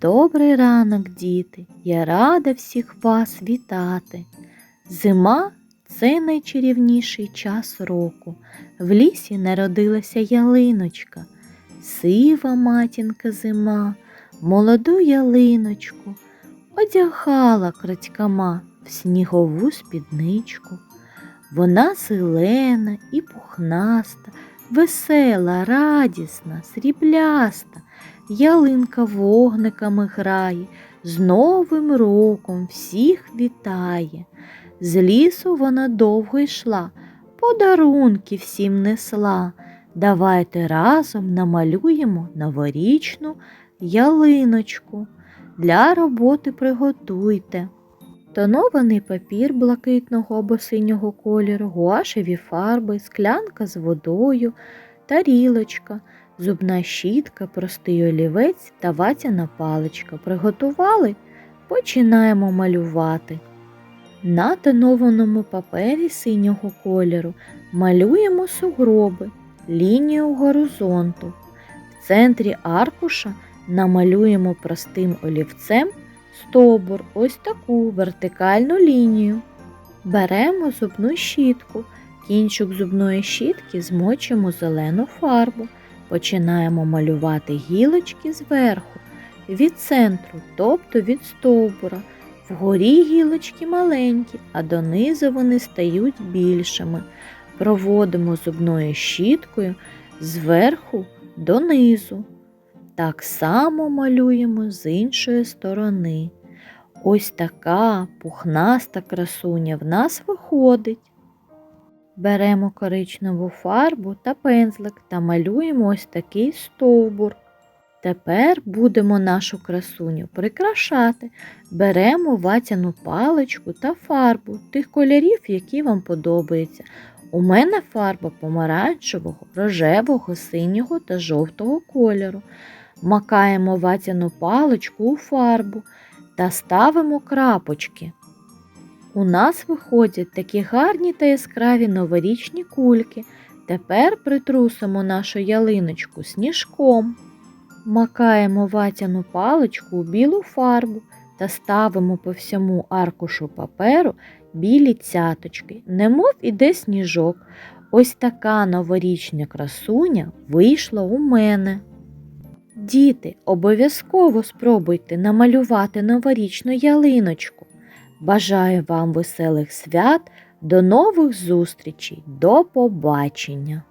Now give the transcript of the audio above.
Добрий ранок, діти! Я рада всіх вас вітати. Зима це найчарівніший час року. В лісі народилася ялиночка, сива матінка зима, молоду ялиночку одягала крадькама в снігову спідничку. Вона зелена і пухнаста, весела, радісна, срібляста. Ялинка вогниками грає, з Новим роком всіх вітає. З лісу вона довго йшла, подарунки всім несла. Давайте разом намалюємо новорічну ялиночку. Для роботи приготуйте. Тонований папір блакитного або синього кольору, гуашеві фарби, склянка з водою, тарілочка, зубна щітка, простий олівець та ватяна паличка. Приготували? Починаємо малювати. На тонованому папері синього кольору малюємо сугроби, лінію горизонту. В центрі аркуша намалюємо простим олівцем стовбур, ось таку вертикальну лінію. Беремо зубну щітку. Кінчик зубної щітки змочимо зелену фарбу. Починаємо малювати гілочки зверху, від центру, тобто від стовбура. Вгорі гілочки маленькі, а донизу вони стають більшими. Проводимо зубною щіткою зверху донизу. Так само малюємо з іншої сторони. Ось така пухнаста красуня в нас виходить. Беремо коричневу фарбу та пензлик та малюємо ось такий стовбур. Тепер будемо нашу красуню прикрашати. Беремо ватяну паличку та фарбу тих кольорів, які вам подобаються. У мене фарба помаранчевого, рожевого, синього та жовтого кольору. Макаємо ватяну паличку у фарбу та ставимо крапочки. У нас виходять такі гарні та яскраві новорічні кульки. Тепер притрусимо нашу ялиночку сніжком. Макаємо ватяну паличку у білу фарбу та ставимо по всьому аркушу паперу білі цяточки, немов іде сніжок. Ось така новорічна красуня вийшла у мене. Діти, обов'язково спробуйте намалювати новорічну ялиночку. Бажаю вам веселих свят, до нових зустрічей, до побачення!